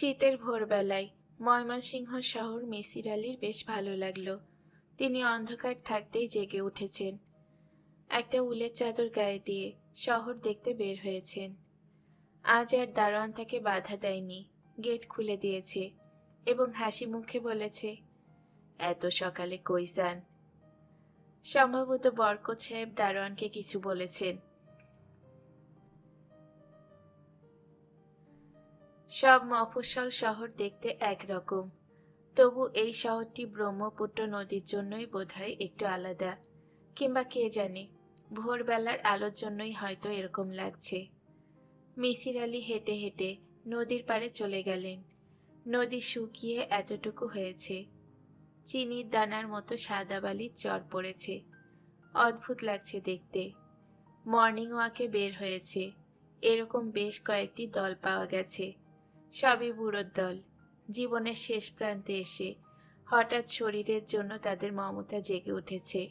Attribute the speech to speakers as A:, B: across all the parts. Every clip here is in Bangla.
A: শীতের ভোরবেলায় ময়মনসিংহ শহর মিসির আলির বেশ ভালো লাগল। তিনি অন্ধকার থাকতেই জেগে উঠেছেন। একটা উলের চাদর গায়ে দিয়ে শহর দেখতে বের হয়েছেন। আজ আর দারোয়ান তাকে বাধা দেয়নি, গেট খুলে দিয়েছে এবং হাসি মুখে বলেছে, এত সকালে কই যান? সম্ভবত বরকত সাহেব দারোয়ানকে কিছু বলেছেন। সব মফস্বল শহর দেখতে একরকম। তবু এই শহরটি ব্রহ্মপুত্র নদীর জন্যই বোধহয় একটু আলাদা। কিংবা কে জানে, ভোরবেলার আলোর জন্যই হয়তো এরকম লাগছে। মিসির আলি হেঁটে হেঁটে নদীর পাড়ে চলে গেলেন। নদী শুকিয়ে এতটুকু হয়েছে। চিনির দানার মতো সাদা বালির চর পড়েছে। অদ্ভুত লাগছে দেখতে। মর্নিং ওয়াকে বের হয়েছে। এরকম বেশ কয়েকটি দল পাওয়া গেছে। সবই বুড়োর দল। জীবনের শেষ প্রান্তে এসে হঠাৎ শরীরের জন্য তাদের মমতা জেগে উঠেছে।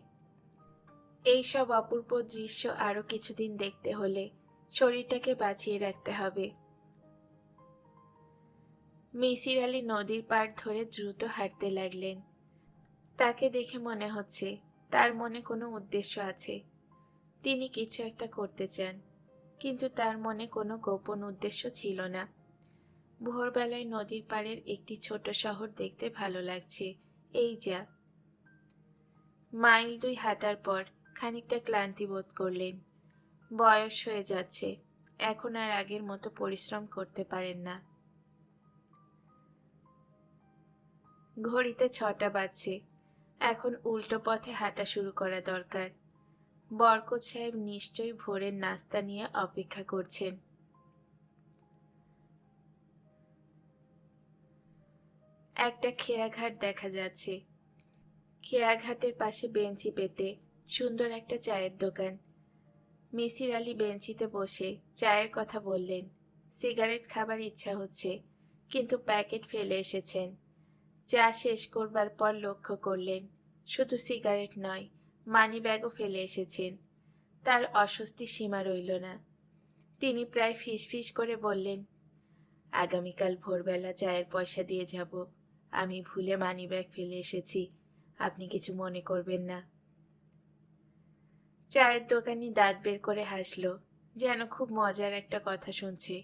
A: এই সব অপূর্ব দৃশ্য আরও কিছুদিন দেখতে হলে শরীরটাকে বাঁচিয়ে রাখতে হবে। মিসির আলী নদীর পাড় ধরে দ্রুত হাঁটতে লাগলেন। তাকে দেখে মনে হচ্ছে তার মনে কোনো উদ্দেশ্য আছে। তিনি কিছু একটা করতে চান, কিন্তু তার মনে কোনো গোপন উদ্দেশ্য ছিল না। ভোরবেলায় নদীর পাড়ের একটি ছোট শহর দেখতে ভালো লাগছে। এই যা। মাইল দুই হাঁটার পর খানিকটা ক্লান্তি বোধ করলেন। বয়স হয়ে যাচ্ছে। এখন আর আগের মতো পরিশ্রম করতে পারেন না। ঘড়িতে ছটা বাজছে। এখন উল্টো পথে হাঁটা শুরু করা দরকার। বরকত সাহেব নিশ্চয়ই ভোরের নাস্তা নিয়ে অপেক্ষা করছেন। একটা খেয়াঘাট দেখা যাচ্ছে। খেয়াঘাটের পাশে বেঞ্চি পেতে সুন্দর একটা চায়ের দোকান। মিসির আলী বেঞ্চিতে বসে চায়ের কথা বললেন। সিগারেট খাবার ইচ্ছা হচ্ছে, কিন্তু প্যাকেট ফেলে এসেছেন। চা শেষ করবার পর লক্ষ্য করলেন, শুধু সিগারেট নয়, মানি ব্যাগও ফেলে এসেছেন। তার অস্বস্তি সীমা রইল না। তিনি প্রায় ফিসফিস করে বললেন, আগামীকাল ভোরবেলা চায়ের পয়সা দিয়ে যাব। আমি ভুলে মানি ব্যাগ ফেলে এসেছি। আপনি কিছু মনে করবেন না। চায়ের দোকানি দাঁত বের করে হাসলো, যেন খুব মজার একটা কথা শুনছে।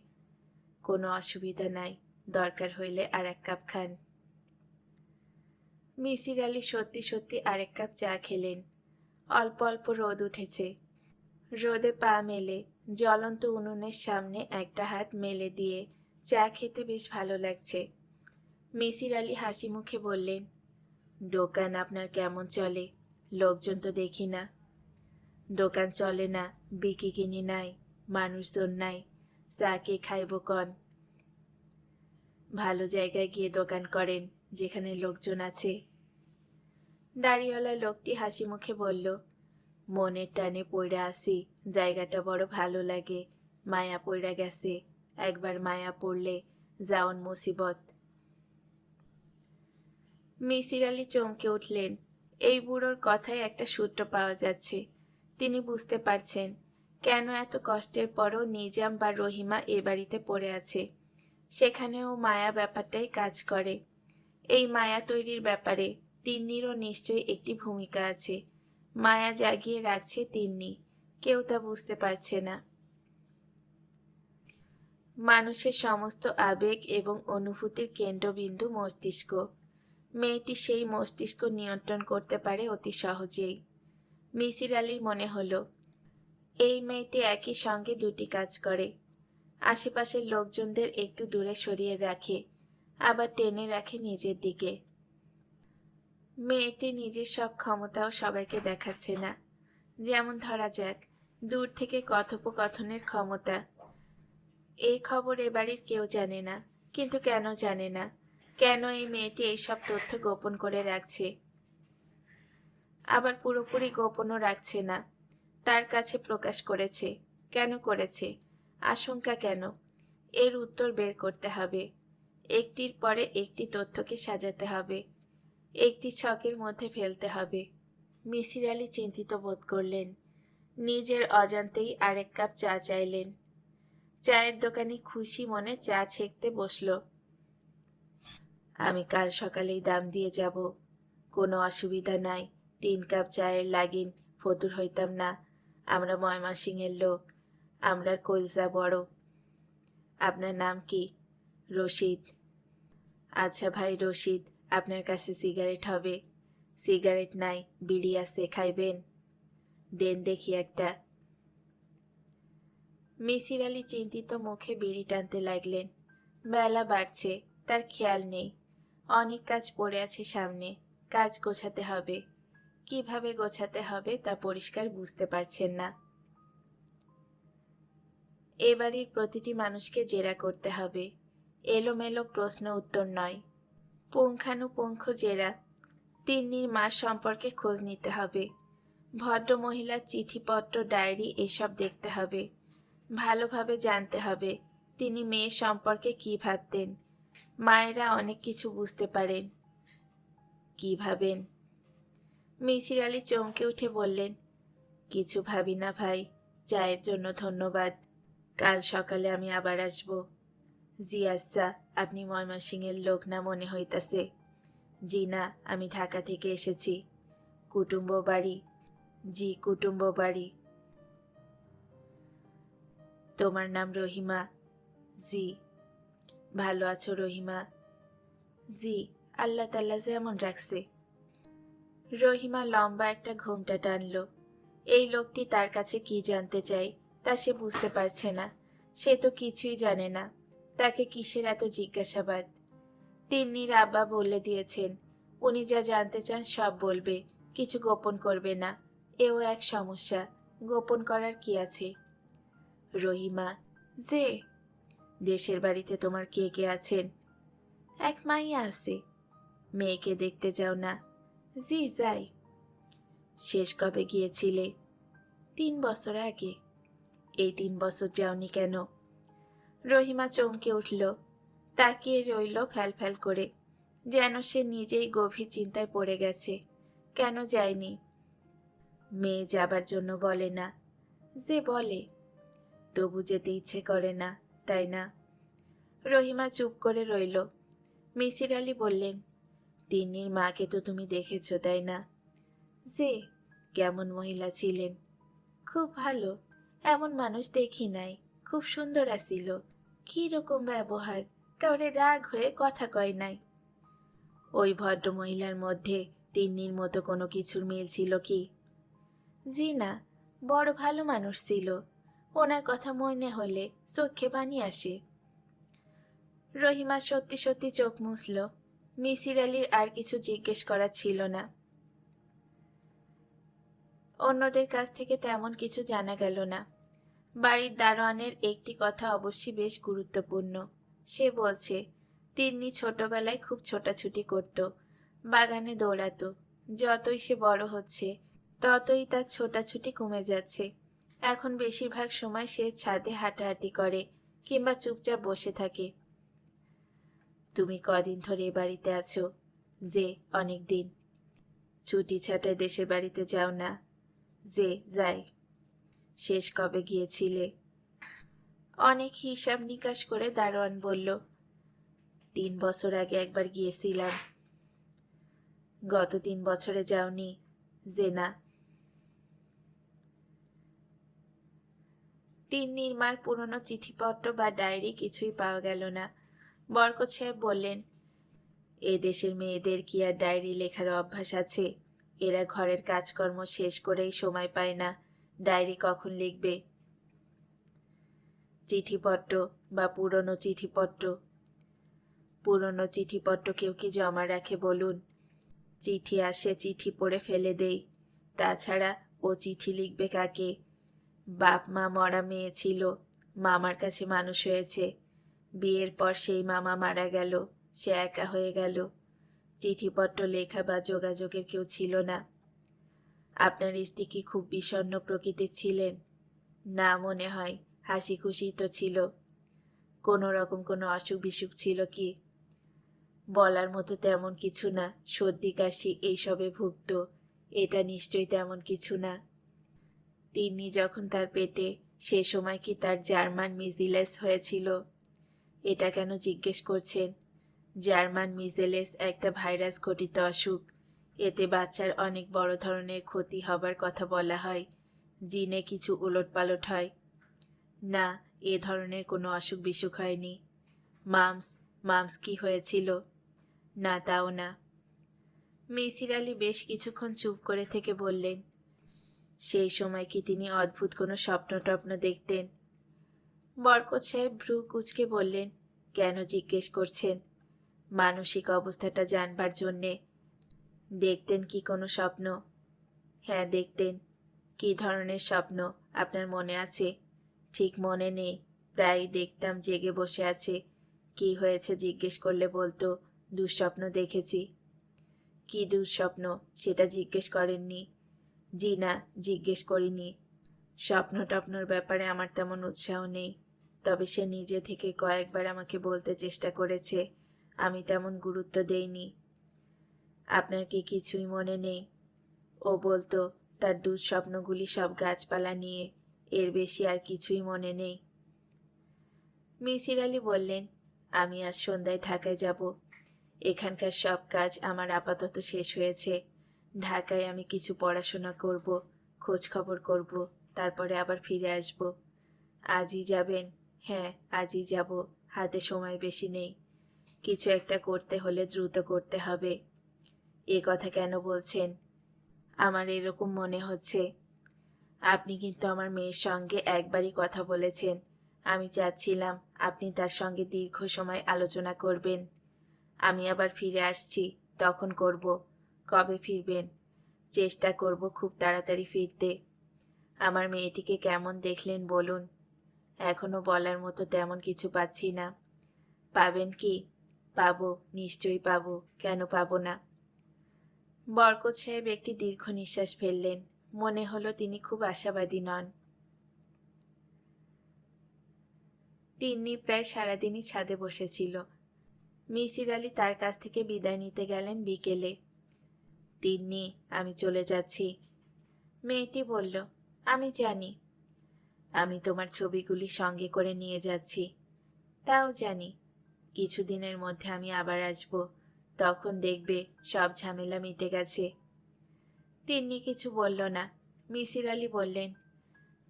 A: কোনো অসুবিধা নাই, দরকার হইলে আর এক কাপ খান। মিসির আলী সত্যি সত্যি আরেক কাপ চা খেলেন। অল্প অল্প রোদ উঠেছে। রোদে পা মেলে, জ্বলন্ত উনুনের সামনে একটা হাত মেলে দিয়ে চা খেতে বেশ ভালো লাগছে। মিসির আলী হাসি মুখে বললেন দোকান আপনার কেমন চলে? লোকজন তো দেখি না। দোকান চলে না, বিকি কিনি নাই, মানুষজন নাই, চা কে খাইব কন? ভালো জায়গায় গিয়ে দোকান করেন, যেখানে লোকজন আছে। দাড়িওয়ালা লোকটি হাসি মুখে বলল, মনের টানে পইড়া আসি জায়গাটা বড় ভালো লাগে, মায়া পইড়া গেছে, একবার মায়া পড়লে যাওন মুসিবত। মিসির আলী চমকে উঠলেন। এই বুড়োর কথায় একটা সূত্র পাওয়া যাচ্ছে। তিনি বুঝতে পারছেন কেন এত কষ্টের পরও নিজাম বা রহিমা এ বাড়িতে পড়ে আছে। সেখানেও মায়া ব্যাপারটাই কাজ করে। এই মায়া তৈরির ব্যাপারে তিন্নিরও নিশ্চয়ই একটি ভূমিকা আছে। মায়া জাগিয়ে রাখছে তিন্নি। কেউ তা বুঝতে পারছে না। মানুষের সমস্ত আবেগ এবং অনুভূতির কেন্দ্রবিন্দু মস্তিষ্ক। মেয়েটি সেই মস্তিষ্ক নিয়ন্ত্রণ করতে পারে অতি সহজেই। মিসির আলীর মনে হলো, এই মেয়েটি একই সঙ্গে দুটি কাজ করে। আশেপাশের লোকজনদের একটু দূরে সরিয়ে রাখে, আবার টেনে রাখে নিজের দিকে। মেয়েটি নিজের সব ক্ষমতাও সবাইকে দেখাচ্ছে না। যেমন ধরা যাক, দূর থেকে কথোপকথনের ক্ষমতা। এই খবর এ বাড়ির কেউ জানে না, কিন্তু কেন জানে না। কেন এই মেয়েটি এইসব তথ্য গোপন করে রাখছে? আবার পুরোপুরি গোপনও রাখছে না। তার কাছে প্রকাশ করেছে। কেন করেছে? আশঙ্কা কেন? এর উত্তর বের করতে হবে। একটির পরে একটি তথ্যকে সাজাতে হবে। একটি ছকের মধ্যে ফেলতে হবে। মিসির আলী চিন্তিত বোধ করলেন। নিজের অজান্তেই আরেক কাপ চা চাইলেন। চায়ের দোকানি খুশি মনে চা ছেঁকতে বসল। আমি কাল সকালেই দাম দিয়ে যাব। কোনো অসুবিধা নাই। তিন কাপ চায়ের লাগিন, ফতুর হইতাম না। আমরা ময়মাসিংয়ের লোক। আমরার কলজা বড়। আপনার নাম কি? রশিদ। আচ্ছা ভাই, রশিদ, আপনার কাছে সিগারেট হবে। সিগারেট নাই, বিড়ি আছে, খাইবেন। দেন দেখি একটা। মিসির আলি চিন্তিত মুখে বিড়ি টানতে লাগলেন। বেলা বাড়ছে, তার খেয়াল নেই। অনেক কাজ পড়ে আছে সামনে। কাজ গোছাতে হবে। কীভাবে গোছাতে হবে তা পরিষ্কার বুঝতে পারছেন না। এ বাড়ির প্রতিটি মানুষকে জেরা করতে হবে। এলোমেলো প্রশ্ন উত্তর নয়। পুঙ্খানুপুঙ্খ জেরা। তিন্নির মা সম্পর্কে খোঁজ নিতে হবে। ভদ্র মহিলার চিঠিপত্র, ডায়েরি এসব দেখতে হবে। ভালোভাবে জানতে হবে। তিনি মেয়ে সম্পর্কে কি ভাবতেন? মায়েরা অনেক কিছু বুঝতে পারেন। কি ভাবেন? মিছির আলি চমকে উঠে বললেন, কিছু ভাবি না ভাই, চায়ের জন্য ধন্যবাদ। কাল সকালে আমি আবার আসব। জি আচ্ছা আপনি ময়মনসিংহের লোক না মনে হইতাছে? জি না, আমি ঢাকা থেকে এসেছি। কুটুম্ব বাড়ি। জি, কুটুম্ব বাড়ি। তোমার নাম রহিমা। জি। ভালো আছো রহিমা? জি, আল্লাহ তাল্লা যেমন রাখছে। রহিমা লম্বা একটা ঘোমটা টানল। এই লোকটি তার কাছে কি জানতে চাই তা সে বুঝতে পারছে না। সে তো কিছুই জানে না। তাকে কিসের এত জিজ্ঞাসাবাদ? তিন্নির আব্বা বলে দিয়েছেন, উনি যা জানতে চান সব বলবে, কিছু গোপন করবে না। এও এক সমস্যা, গোপন করার কি আছে? রহিমা, যে দেশের বাড়িতে তোমার কে কে আছেন? এক মাইয়া আছে। মেয়েকে দেখতে যাও না। জি, যাই। শেষ কবে গিয়েছিলে? তিন বছর আগে। এই তিন বছর যাওনি কেন? রহিমা চমকে উঠল। তাকিয়ে রইল ফ্যাল ফ্যাল করে। যেন সে নিজেই গভীর চিন্তায় পড়ে গেছে। কেন যায়নি? মেয়ে যাবার জন্য বলে না। যে বলে, তবু যেতে ইচ্ছে করে না। তাই না? রহিমা চুপ করে রইল। মিসির আলী বললেন, তিন্নির মাকে তো তুমি দেখেছ, তাই না? যে কেমন মহিলা ছিলেন? খুব ভালো, এমন মানুষ দেখি নাই, খুব সুন্দর আসিল কি রকম ব্যবহার, কাউরে রাগ হয়ে কথা কয় নাই? ওই ভদ্র মহিলার মধ্যে তিন্নির মতো কোনো কিছুর মিল ছিল কি? জি না, বড় ভালো মানুষ ছিল ওনার কথা মনে হলে চোখে পানি আসে। রহিমা সত্যি সত্যি চোখ মুছল। মিসির আলীর আর কিছু জিজ্ঞেস করা ছিল না। অন্যদের কাছ থেকে তেমন কিছু জানা গেল না। বাড়ির দারোয়ানের একটি কথা অবশ্যই বেশ গুরুত্বপূর্ণ। সে বলছে, তিন্নি ছোটবেলায় খুব ছোটাছুটি করত, বাগানে দৌড়াতো। যতই সে বড় হচ্ছে, ততই তার ছোটাছুটি কমে যাচ্ছে। এখন বেশিরভাগ সময় সে ছাদে হাঁটাহাঁটি করে কিংবা চুপচাপ বসে থাকে। তুমি কদিন ধরে এ বাড়িতে আছো? যে অনেক দিন ছুটি ছাটায় দেশের বাড়িতে যাও না। যে, যাই। শেষ কবে গিয়েছিলে? অনেক হিসাব নিকাশ করে দারোয়ান বলল, তিন বছর আগে একবার গিয়েছিলাম। গত তিন বছরে যাওনি। যে না তিন নির্মার পুরনো চিঠিপত্র বা ডায়েরি কিছুই পাওয়া গেল না। বরকত সাহেব বললেন, এ দেশের মেয়েদের কি আর ডায়েরি লেখার অভ্যাস আছে? এরা ঘরের কাজকর্ম শেষ করেই সময় পায় না। ডায়েরি কখন লিখবে? চিঠিপত্র বা পুরনো চিঠিপত্র? পুরনো চিঠিপত্র কেউ কি জমা রাখে বলুন? চিঠি আসে, চিঠি পড়ে ফেলে দেই। তাছাড়া ও চিঠি লিখবে কাকে? বাপ মা মরা মেয়ে ছিল, মামার কাছে মানুষ হয়েছে। বিয়ের পর সেই মামা মারা গেল, সে একা হয়ে গেল। চিঠিপত্র, লেখা বা যোগাযোগের কেউ ছিল না। আপনার স্ত্রী কি খুব বিষণ্ণ প্রকৃতির ছিলেন? না মনে হয় হাসি খুশি তো ছিল। কোনো রকম কোনো অসুখ বিসুখ ছিল কি? বলার মতো তেমন কিছু না, সর্দি কাশি এইসবে ভুগত, এটা নিশ্চয়ই তেমন কিছু না। তিনি যখন তার পেটে, সে সময় কি তার জার্মান মিজিলেস হয়েছিল? এটা কেন জিজ্ঞেস করছেন? জার্মান মিজেলেস একটা ভাইরাস ঘটিত অসুখ। এতে বাচ্চার অনেক বড় ধরনের ক্ষতি হবার কথা বলা হয়। জিনে কিছু উলটপালট হয়। না, এ ধরনের কোনো অসুখ বিসুখ হয়নি। মামস মামস কি হয়েছিল? না, তাও না। মিসির আলী বেশ কিছুক্ষণ চুপ করে থেকে বললেন সেই সময় কি তিনি অদ্ভুত কোনো স্বপ্ন টপ্ন দেখতেন? বরকত সাহেব ভ্রু কুচকে বললেন, কেন জিজ্ঞেস করছেন? মানসিক অবস্থাটা জানবার জন্যে। দেখতেন কি কোনো স্বপ্ন? হ্যাঁ দেখতেন। কি ধরনের স্বপ্ন আপনার মনে আছে? ঠিক মনে নেই। প্রায় দেখতাম জেগে বসে আছে। কি হয়েছে জিজ্ঞেস করলে বলতো, দুঃস্বপ্ন দেখেছি। কি দুঃস্বপ্ন? সেটা জিজ্ঞেস করেননি। জি না, জিজ্ঞেস করিনি। স্বপ্ন টপ্নর ব্যাপারে আমার তেমন উৎসাহ নেই। তবে সে নিজে থেকে কয়েকবার আমাকে বলতে চেষ্টা করেছে, আমি তেমন গুরুত্ব দেইনি। আপনার কি কিছুই মনে নেই? ও বলতো, তার দুঃস্বপ্নগুলি সব গাছপালা নিয়ে, এর বেশি আর কিছুই মনে নেই। মিসির আলী বললেন, আমি আজ সন্ধ্যায় ঢাকায় যাব। এখানকার সব কাজ আমার আপাতত শেষ হয়েছে। ঢাকায় আমি কিছু পড়াশোনা করব, খোঁজ খবর করব, তারপরে আবার ফিরে আসব। আজই যাবেন? হ্যাঁ আজই যাব। হাতে সময় বেশি নেই। কিছু একটা করতে হলে দ্রুত করতে হবে। এ কথা কেন বলছেন? আমার এরকম মনে হচ্ছে। আপনি কিন্তু আমার মেয়ের সঙ্গে একবারই কথা বলেছেন। আমি চাচ্ছিলাম আপনি তার সঙ্গে দীর্ঘ সময় আলোচনা করবেন। আমি আবার ফিরে আসছি। তখন করব। কবে ফিরবেন? চেষ্টা করব খুব তাড়াতাড়ি ফিরতে। আমার মেয়েটিকে কেমন দেখলেন বলুন। এখনও বলার মতো তেমন কিছু পাচ্ছি না। পাবেন কি? পাবো, নিশ্চয়ই পাবো। কেন পাবো না? বরকত সাহেব একটি দীর্ঘ নিঃশ্বাস ফেললেন। মনে হলো তিনি খুব আশাবাদী নন। তিন্নি প্রায় সারাদিনই ছাদে বসেছিল। মিসির আলী তার কাছ থেকে বিদায় নিতে গেলেন বিকেলে। তিন্নি, আমি চলে যাচ্ছি। মেয়েটি বলল, আমি জানি। আমি তোমার ছবিগুলি সঙ্গে করে নিয়ে যাচ্ছি। তাও জানি। কিছুদিনের মধ্যে আমি আবার আসব। তখন দেখবে সব ঝামেলা মিটে গেছে। তিন্নি কিছু বলল না। মিসির আলী বললেন,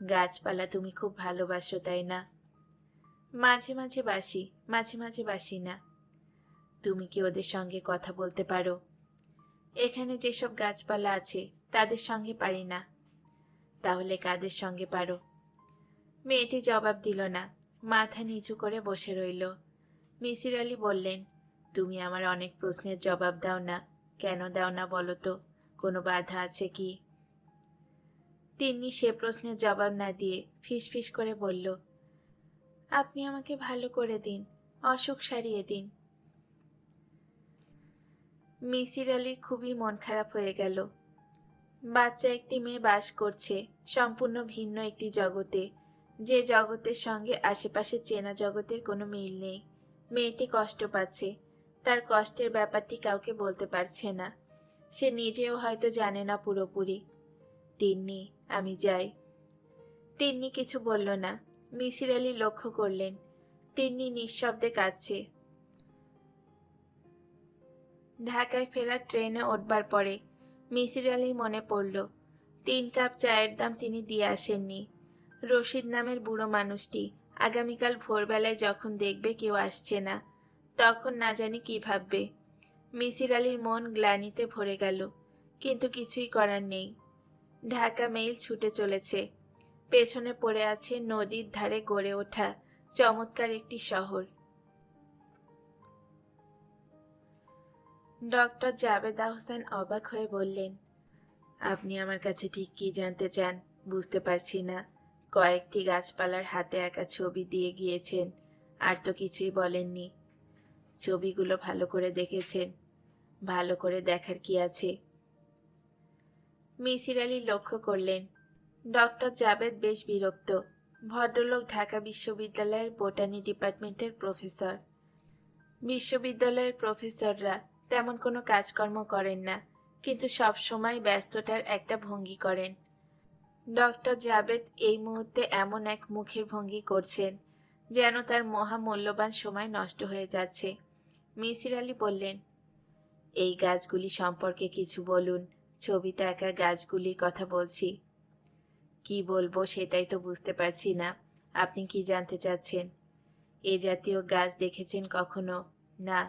A: গাছপালা তুমি খুব ভালোবাসো, তাই না? মাঝে মাঝে বাসি, মাঝে মাঝে বাসি না। তুমি কি ওদের সঙ্গে কথা বলতে পারো? এখানে যেসব গাছপালা আছে, তাদের সঙ্গে পারি না। তাহলে কাদের সঙ্গে পারো? মেয়েটি জবাব দিল না, মাথা নিচু করে বসে রইল। মিসির আলী বললেন, তুমি আমার অনেক প্রশ্নের জবাব দাও না, কেন দাও না বলো তো, কোনো বাধা আছে কি? তিন্নি সে প্রশ্নের জবাব না দিয়ে ফিসফিস করে বলল, আপনি আমাকে ভালো করে দিন, অসুখ সারিয়ে দিন মিসির আলীর খুবই মন খারাপ হয়ে গেল। বাচ্চা একটি মেয়ে বাস করছে, সম্পূর্ণ ভিন্ন একটি জগতে। যে জগতের সঙ্গে আশেপাশে চেনা জগতের কোনো মিল নেই। মেয়েটি কষ্ট পাচ্ছে, তার কষ্টের ব্যাপারটি কাউকে বলতে পারছে না। সে নিজেও হয়তো জানে না পুরোপুরি। তিন্নি, আমি যাই। তিন্নি কিছু বলল না। মিসির আলী লক্ষ্য করলেন। তিন্নি নিঃশব্দে কাঁদছে। ঢাকায় ফেরার ট্রেনে ওঠবার পরে মিসির আলীর মনে পড়ল, তিন কাপ চায়ের দাম তিনি দিয়ে আসেননি। রশিদ নামের বুড়ো মানুষটি আগামীকাল ভোরবেলায় যখন দেখবে কেউ আসছে না, তখন না জানি কি ভাববে। মিসির আলীর মন গ্লানিতে ভরে গেল, কিন্তু কিছুই করার নেই। ঢাকা মেইল ছুটে চলেছে। পেছনে পড়ে আছে নদীর ধারে গড়ে ওঠা চমৎকার একটি শহর। ডক্টর জাবেদা হোসেন অবাক হয়ে বললেন, আপনি আমার কাছে ঠিক কি জানতে চান? বুঝতে পারছি না। কয়েকটি গাছপালার হাতে একা ছবি দিয়ে গিয়েছেন, আর তো কিছুই বলেননি। ছবিগুলো ভালো করে দেখেছেন। ভালো করে দেখার কি আছে? মিসির আলী লক্ষ্য করলেন, ডক্টর জাবেদ বেশ বিরক্ত, ভদ্রলোক ঢাকা বিশ্ববিদ্যালয়ের বোটানি ডিপার্টমেন্টের প্রফেসর। বিশ্ববিদ্যালয়ের প্রফেসররা তেমন কোনো কাজকর্ম করেন না, কিন্তু সব সময় ব্যস্ততার একটা ভঙ্গি করেন। ডক্টর জাবেদ এই মুহূর্তে এমন এক মুখের ভঙ্গি করছেন, যেন তার মহামূল্যবান সময় নষ্ট হয়ে যাচ্ছে। মিসির আলী বললেন, এই গাছগুলি সম্পর্কে কিছু বলুন, ছবিতে একা গাছগুলির কথা বলছি। কি বলব সেটাই তো বুঝতে পারছি না, আপনি কি জানতে চাচ্ছেন? এ জাতীয় গাছ দেখেছেন কখনো? না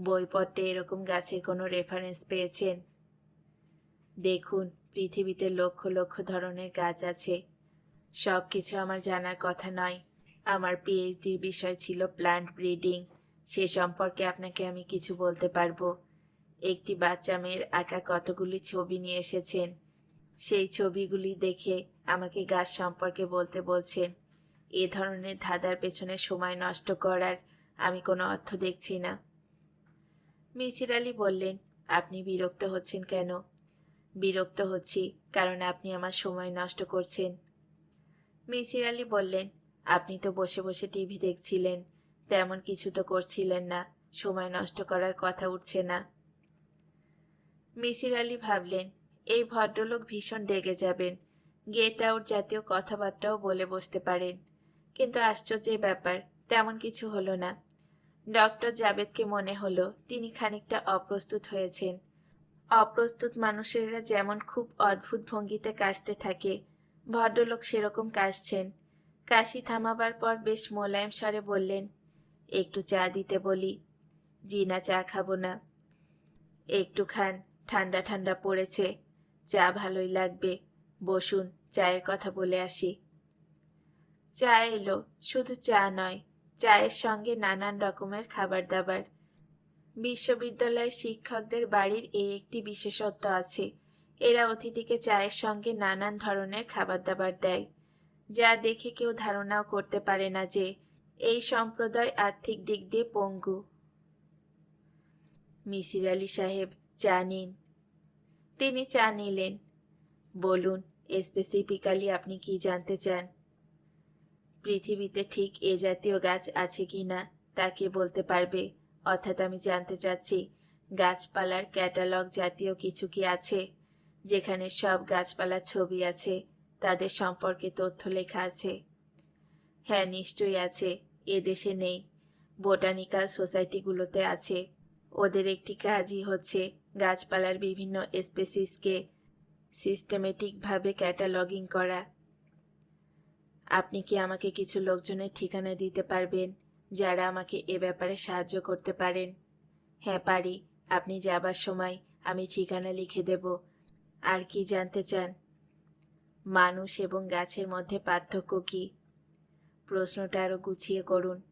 A: বইপট্টে এরকম গাছের কোনো রেফারেন্স পেয়েছেন? দেখুন, পৃথিবীতে লক্ষ লক্ষ ধরনের গাছ আছে। সব কিছু আমার জানার কথা নয়। আমার পিএইচডির বিষয় ছিল প্লান্ট ব্রিডিং সে সম্পর্কে আপনাকে আমি কিছু বলতে পারব। একটি বাচ্চা মেয়ের আঁকা কতগুলি ছবি নিয়ে এসেছেন? সেই ছবিগুলি দেখে আমাকে গাছ সম্পর্কে বলতে বলছেন। এ ধরনের ধাঁধার পেছনে সময় নষ্ট করার আমি কোনো অর্থ দেখছি না। মিছির আলী বললেন, আপনি বিরক্ত হচ্ছেন কেন? বিরক্ত হচ্ছি কারণ আপনি আমার সময় নষ্ট করছেন। মিছির আলী বললেন, আপনি তো বসে বসে টিভি দেখছিলেন, তেমন কিছু তো করছিলেন না, সময় নষ্ট করার কথা উঠছে না। মিসির আলী ভাবলেন, এই ভদ্রলোক ভীষণ রেগে যাবেন, গেট আউট জাতীয় কথাবার্তাও বলে বসতে পারেন। কিন্তু আশ্চর্যের ব্যাপার, তেমন কিছু হলো না। ডক্টর জাবেদকে মনে হলো তিনি খানিকটা অপ্রস্তুত হয়েছেন। অপ্রস্তুত মানুষেরা যেমন খুব অদ্ভুত ভঙ্গিতে কাশতে থাকে, ভদ্রলোক সেরকম কাশছেন। কাশি থামাবার পর বেশ মোলায়েম স্বরে বললেন, একটু চা দিতে বলি জি না চা খাব না। একটু খান, ঠান্ডা ঠান্ডা পড়েছে, চা ভালোই লাগবে, বসুন, চায়ের কথা বলে আসি। চা এলো, শুধু চা নয় চায়ের সঙ্গে নানান রকমের খাবার দাবার বিশ্ববিদ্যালয়ের শিক্ষকদের বাড়ির এই একটি বিশেষত্ব আছে। এরা অতিথিকে চায়ের সঙ্গে নানান ধরনের খাবার দাবার দেয়, যা দেখে কেউ ধারণাও করতে পারে না যে এই সম্প্রদায় আর্থিক দিক দিয়ে পঙ্গু। মিসির আলী সাহেব, চা নিন। তিনি চা নিলেন। বলুন, স্পেসিফিক্যালি আপনি কি জানতে চান? পৃথিবীতে ঠিক এ জাতীয় গাছ আছে কি না তা কে বলতে পারবে? অর্থাৎ আমি জানতে চাচ্ছি, গাছপালার ক্যাটালগ জাতীয় কিছু কি আছে? যেখানে সব গাছপালার ছবি আছে, তাদের সম্পর্কে তথ্য লেখা আছে। হ্যাঁ নিশ্চয়ই আছে, এ দেশে নেই। বোটানিক্যাল সোসাইটিগুলোতে আছে। ওদের একটি কাজই হচ্ছে গাছপালার বিভিন্ন স্পেসিসকে সিস্টেমেটিকভাবে ক্যাটালগিং করা। আপনি কি আমাকে কিছু লোকজনের ঠিকানা দিতে পারবেন যারা আমাকে এ ব্যাপারে সাহায্য করতে পারেন? হ্যাঁ পারি। আপনি যাবার সময় আমি ঠিকানা লিখে দেব। আর কি জানতে চান? মানুষ এবং গাছের মধ্যে পার্থক্য কি? প্রশ্নটা আরও গুছিয়ে করুন।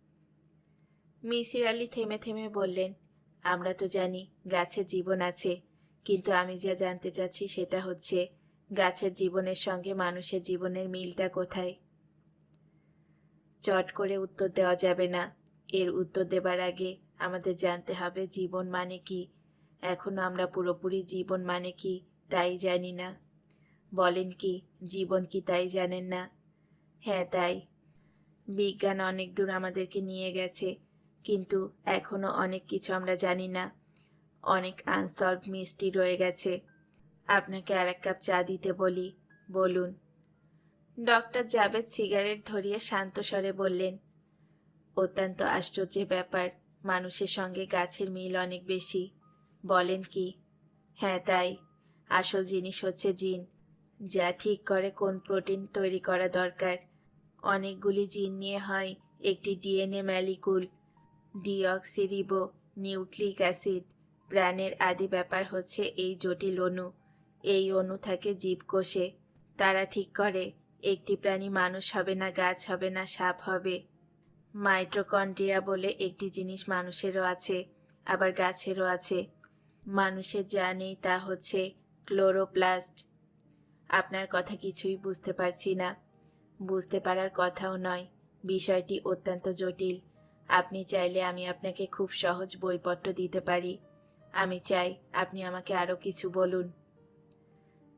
A: মিসির আলী থেমে থেমে বললেন, আমরা তো জানি গাছের জীবন আছে, কিন্তু আমি যা জানতে চাচ্ছি সেটা হচ্ছে, গাছের জীবনের সঙ্গে মানুষের জীবনের মিলটা কোথায়? চট করে উত্তর দেওয়া যাবে না। এর উত্তর দেবার আগে আমাদের জানতে হবে জীবন মানে কি? এখনও আমরা পুরোপুরি জীবন মানে কি, তাই জানি না। বলেন কি, জীবন কি তাই জানেন না? হ্যাঁ তাই। বিজ্ঞান অনেক দূর আমাদেরকে নিয়ে গেছে, কিন্তু এখনও অনেক কিছু আমরা জানি না। অনেক আনসলভ মিষ্টি রয়ে গেছে। আপনাকে আর এক কাপ চা দিতে বলি। বলুন ডক্টর জাবেদ সিগারেট ধরিয়ে শান্ত স্বরে বললেন, অত্যন্ত আশ্চর্যের ব্যাপার, মানুষের সঙ্গে গাছের মিল অনেক বেশি। বলেন কি? হ্যাঁ তাই। আসল জিনিস হচ্ছে জিন। যা ঠিক করে কোন প্রোটিন তৈরি করা দরকার। অনেকগুলি জিন নিয়ে হয় একটি ডিএনএ ম্যালিকুল, ডিঅক্সিরিবো নিউক্লিক অ্যাসিড। প্রাণের আদি ব্যাপার হচ্ছে এই জটিল অণু। এই অণু থাকে জীবকোষে। তারা ঠিক করে একটি প্রাণী মানুষ হবে না, গাছ হবে না, সাপ হবে। মাইট্রোকন্ড্রিয়া বলে একটি জিনিস মানুষেরও আছে, আবার গাছেরও আছে। মানুষের যা নেই তা হচ্ছে ক্লোরোপ্লাস্ট। আপনার কথা কিছুই বুঝতে পারছি না। বুঝতে পারার কথাও নয়। বিষয়টি অত্যন্ত জটিল। আপনি চাইলে আমি আপনাকে খুব সহজ বইপত্র দিতে পারি। আমি চাই আপনি আমাকে আরও কিছু বলুন।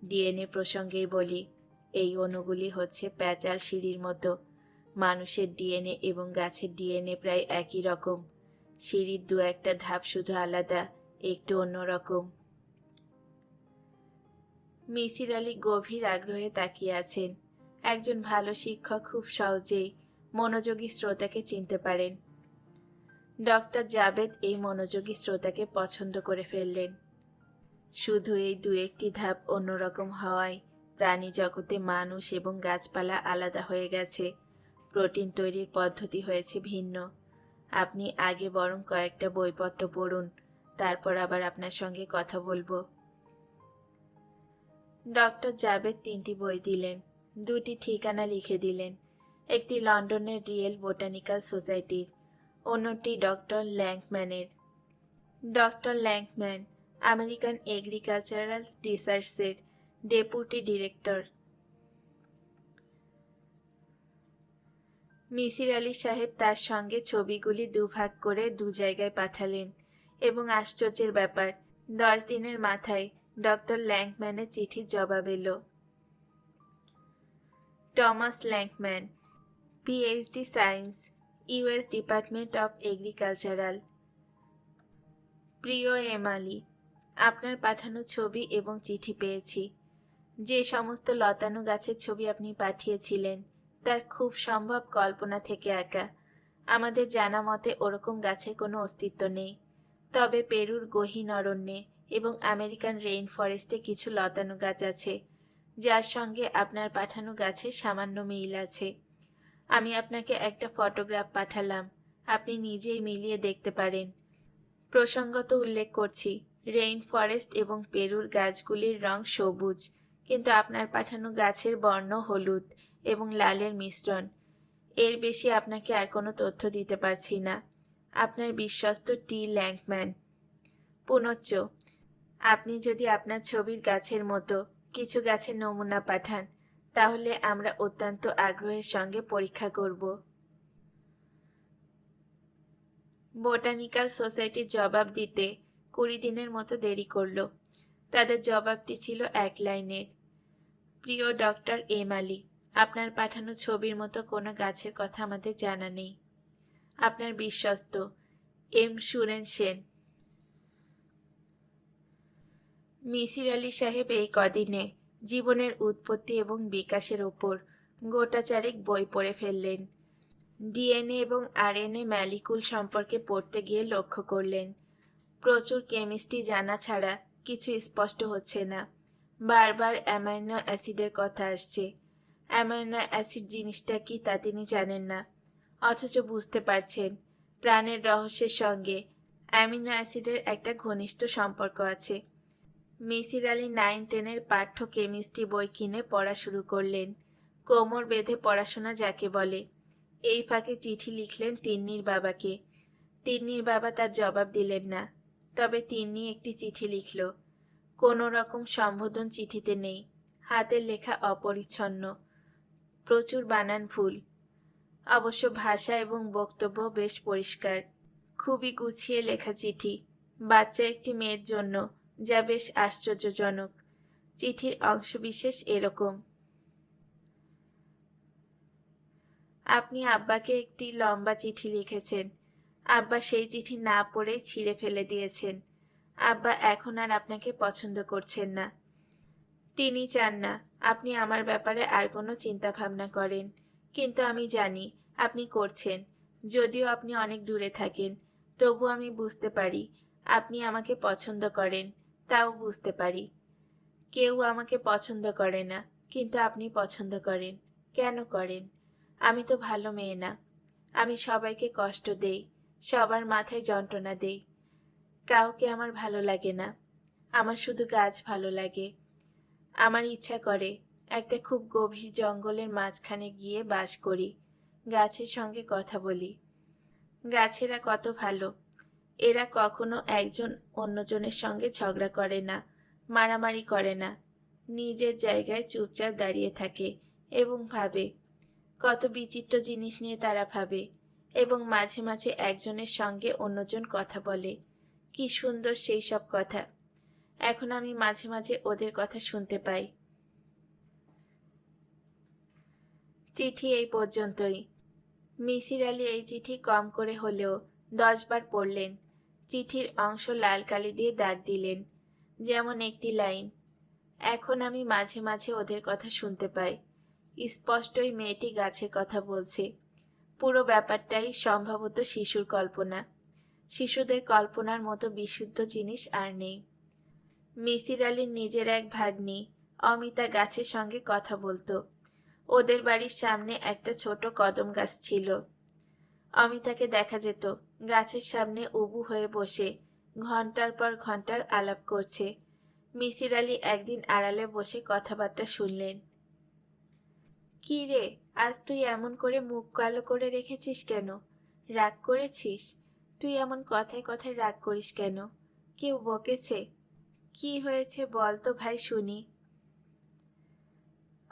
A: ডিএনএ প্রসঙ্গেই বলি এই অণুগুলি হচ্ছে প্যাচাল সিঁড়ির মতো। মানুষের ডিএনএ এবং গাছের ডিএনএ প্রায় একই রকম। সিঁড়ির দু একটা ধাপ শুধু আলাদা, একটু অন্যরকম মিসির আলী গভীর আগ্রহে তাকিয়ে আছেন। একজন ভালো শিক্ষক খুব সহজেই মনোযোগী শ্রোতাকে চিনতে পারেন। ডক্টর জাবেদ এই মনোযোগী শ্রোতাকে পছন্দ করে ফেললেন। শুধু এই দু একটি ধাপ অন্যরকম হওয়ায় প্রাণী জগতে মানুষ এবং গাছপালা আলাদা হয়ে গেছে। প্রোটিন তৈরির পদ্ধতি হয়েছে ভিন্ন। আপনি আগে বরং কয়েকটা বইপত্র পড়ুন, তারপর আবার আপনার সঙ্গে কথা বলব। ডক্টর জাবেদ তিনটি বই দিলেন, দুটি ঠিকানা লিখে দিলেন, একটি লন্ডনের রিয়েল বোটানিক্যাল সোসাইটির, অন্যটি ডক্টর ল্যাংম্যানের ডক্টর ল্যাংম্যান আমেরিকান এগ্রিকালচারাল রিসার্চের ডেপুটি ডিরেক্টর। মিসির আলী সাহেব তার সঙ্গে ছবিগুলি দুভাগ করে দু জায়গায় পাঠালেন এবং আশ্চর্যের ব্যাপার, দশ দিনের মাথায় ডক্টর ল্যাংম্যানের চিঠির জবাব এলো। Thomas Langman, PhD science, US department of agricultural. প্রিয় এমালি আপনার পাঠানো ছবি এবং চিঠি পেয়েছি। যে সমস্ত লতানো গাছের ছবি আপনি পাঠিয়েছিলেন, তার খুব সম্ভব কল্পনা থেকে একা। আমাদের জানা মতে ওরকম গাছের কোনো অস্তিত্ব নেই। তবে পেরুর গহীন অরণ্যে এবং আমেরিকান রেইন ফরেস্টে কিছু লতানো গাছ আছে, যার সঙ্গে আপনার পাঠানো গাছের সামান্য মিল আছে। আমি আপনাকে একটা ফটোগ্রাফ পাঠালাম, আপনি নিজেই মিলিয়ে দেখতে পারেন। প্রসঙ্গত উল্লেখ করছি রেইন ফরেস্ট এবং পেরুর গাছগুলির রং সবুজ কিন্তু আপনার পাঠানো গাছের বর্ণ হলুদ এবং লালের মিশ্রণ। এর বেশি আপনাকে আর কোনো তথ্য দিতে পারছি না। আপনার বিশ্বস্ত টি. ল্যাংম্যান। পুনশ্চ, আপনি যদি আপনার ছবির গাছের মতো কিছু গাছের নমুনা পাঠান, তাহলে আমরা অত্যন্ত আগ্রহের সঙ্গে পরীক্ষা করব। বোটানিক্যাল সোসাইটির জবাব দিতে কুড়ি দিনের মতো দেরি করল। তাদের জবাবটি ছিল এক লাইনের। প্রিয় ডক্টর এম আলী আপনার পাঠানো ছবির মতো কোনো গাছের কথা আমাদের জানা নেই। আপনার বিশ্বস্ত এম সুরেন সেন। মিসির আলী সাহেব এই কদিনে জীবনের উৎপত্তি এবং বিকাশের ওপর গোটাচারিক বই পড়ে ফেললেন। ডিএনএ এবং আরএনএ ম্যালিকুল সম্পর্কে পড়তে গিয়ে লক্ষ্য করলেন। প্রচুর কেমিস্ট্রি জানা ছাড়া কিছু স্পষ্ট হচ্ছে না। বারবার অ্যামাইনো অ্যাসিডের কথা আসছে। অ্যামাইনো অ্যাসিড জিনিসটা কি তা তিনি জানেন না, অথচ বুঝতে পারছেন। প্রাণের রহস্যের সঙ্গে অ্যামিনো অ্যাসিডের একটা ঘনিষ্ঠ সম্পর্ক আছে। মিসির আলী নাইন টেনের পাঠ্য কেমিস্ট্রি বই কিনে পড়া শুরু করলেন। কোমর বেঁধে পড়াশোনা যাকে বলে। এই ফাঁকে চিঠি লিখলেন তিন্নির বাবাকে। তিন্নির বাবা তার জবাব দিলেন না। তবে তিন্নি একটি চিঠি লিখল। কোনো রকম সম্বোধন চিঠিতে নেই। হাতের লেখা অপরিচ্ছন্ন। প্রচুর বানান ভুল অবশ্য ভাষা এবং বক্তব্য বেশ পরিষ্কার। খুবই গুছিয়ে লেখা চিঠি। বাচ্চা একটি মেয়ের জন্য, যা বেশ আশ্চর্যজনক। চিঠির অংশবিশেষ এরকম। আপনি আব্বাকে একটি লম্বা চিঠি লিখেছেন। আব্বা সেই চিঠি না পড়েই ছিঁড়ে ফেলে দিয়েছেন। আব্বা এখন আর আপনাকে পছন্দ করছেন না। তিনি চান না, আপনি আমার ব্যাপারে আর কোনো চিন্তা ভাবনা করেন। কিন্তু আমি জানি আপনি করছেন, যদিও আপনি অনেক দূরে থাকেন। তবু আমি বুঝতে পারি, আপনি আমাকে পছন্দ করেন, তাও বুঝতে পারি। কেউ আমাকে পছন্দ করে না, কিন্তু আপনি পছন্দ করেন। কেন করেন? আমি তো ভালো মেয়ে না। আমি সবাইকে কষ্ট দেই। সবার মাথায় যন্ত্রণা দেই। কাউকে আমার ভালো লাগে না। আমার শুধু গাছ ভালো লাগে। আমার ইচ্ছা করে একটা খুব গভীর জঙ্গলের মাঝখানে গিয়ে বাস করি, গাছের সঙ্গে কথা বলি। গাছেরা কত ভালো। এরা কখনো একজন অন্যজনের সঙ্গে ঝগড়া করে না, মারামারি করে না। নিজের জায়গায় চুপচাপ দাঁড়িয়ে থাকে এবং ভাবে। কত বিচিত্র জিনিস নিয়ে তারা ভাবে। এবং মাঝে মাঝে একজনের সঙ্গে অন্যজন কথা বলে। কি সুন্দর সেই সব কথা। এখন আমি মাঝে মাঝে ওদের কথা শুনতে পাই। চিঠি এই পর্যন্তই। মিসির আলী এই চিঠি কম করে হলেও দশবার পড়লেন। চিঠির অংশ লাল কালি দিয়ে দাগ দিলেন। যেমন একটি লাইন, এখন আমি মাঝে মাঝে ওদের কথা শুনতে পাই। স্পষ্টই মেয়েটি গাছের কথা বলছে। পুরো ব্যাপারটাই সম্ভবত শিশুর কল্পনা। শিশুদের কল্পনার মতো বিশুদ্ধ জিনিস আর নেই। মিসির আলীর নিজের এক ভাগ্নি অমিতা গাছের সঙ্গে কথা বলতো। ওদের বাড়ির সামনে একটা ছোট কদম গাছ ছিল। অমিতাকে দেখা যেত, গাছের সামনে উবু হয়ে বসে, ঘণ্টার পর ঘণ্টা আলাপ করছে। মিসির আলী একদিন আড়ালে বসে কথাবার্তা শুনলেন। কি রে? আজ তুই এমন করে মুখ কালো করে রেখেছিস কেন? রাগ করেছিস? তুই এমন কথায় কথায় রাগ করিস কেন? কেউ বকেছে? কি হয়েছে বল তো ভাই শুনি।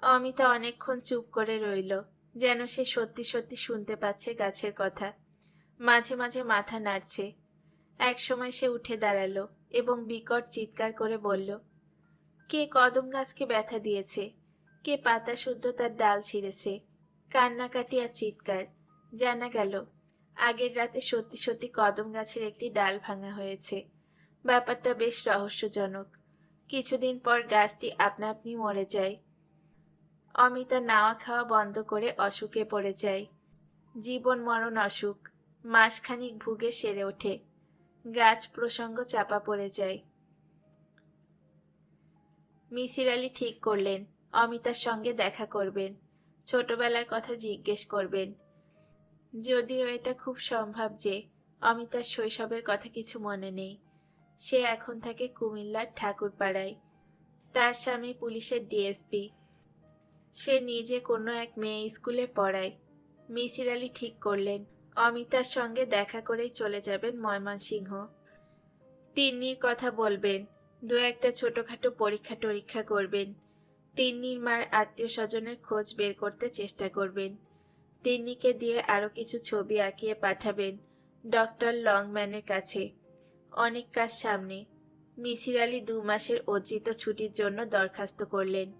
A: অমিতা অনেকক্ষণ চুপ করে রইল, যেন সে সত্যি সত্যি শুনতে পাচ্ছে গাছের কথা। মাঝে মাঝে মাথা নাড়ছে। এক সময় সে উঠে দাঁড়াল এবং বিকট চিৎকার করে বলল, কে কদম গাছকে ব্যথা দিয়েছে? কে পাতা শুদ্ধ তার ডাল ছিঁড়েছে? কান্নাকাটি আর চিৎকার। জানা গেল, আগের রাতে সত্যি সত্যি কদম গাছের একটি ডাল ভাঙা হয়েছে। ব্যাপারটা বেশ রহস্যজনক। কিছুদিন পর গাছটি আপনা আপনি মরে যায়। অমিতা নাওয়া খাওয়া বন্ধ করে অসুখে পড়ে যায়। জীবন মরণ অসুখ, মাসখানিক ভুগে সেরে ওঠে। গাছ প্রসঙ্গ চাপা পড়ে যায়। মিসির আলী ঠিক করলেন অমিতার সঙ্গে দেখা করবেন। ছোটবেলার কথা জিজ্ঞেস করবেন। যদিও এটা খুব সম্ভব যে অমিতার শৈশবের কথা কিছু মনে নেই। সে এখন থাকে কুমিল্লার ঠাকুরপাড়ায়। তার স্বামী পুলিশের ডিএসপি। সে নিজে কোনো এক মেয়ে স্কুলে পড়ায়। মিসির আলী ঠিক করলেন, অমিতার সঙ্গে দেখা করেই চলে যাবেন ময়মনসিংহ। তিন্নির কথা বলবেন, দু একটা ছোটোখাটো পরীক্ষা টরীক্ষা করবেন। তিন্নির মার আত্মীয় স্বজনের খোঁজ বের করতে চেষ্টা করবেন। তিন্নিকে দিয়ে আরও কিছু ছবি আঁকিয়ে পাঠাবেন ডক্টর লংম্যানের কাছে। অনেক কাজ সামনে। মিছির আলী দু মাসের অর্জিত ছুটির জন্য দরখাস্ত করলেন।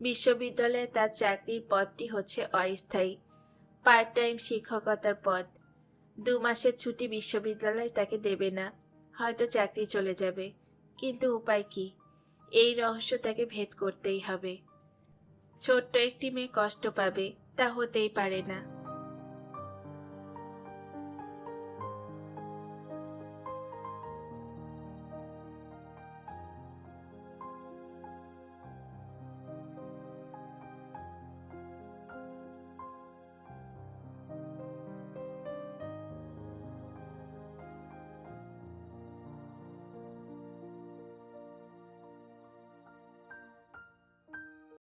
A: বিশ্ববিদ্যালয়ে তার চাকরির পদটি হচ্ছে অস্থায়ী পার্ট টাইম শিক্ষকতার পদ। দু মাসের ছুটি বিশ্ববিদ্যালয় তাকে দেবে না, হয়তো চাকরি চলে যাবে। কিন্তু উপায় কি? এই রহস্য তাকে ভেদ করতেই হবে। ছোট্ট একটি মেয়ে কষ্ট পাবে, তা হতেই পারে না।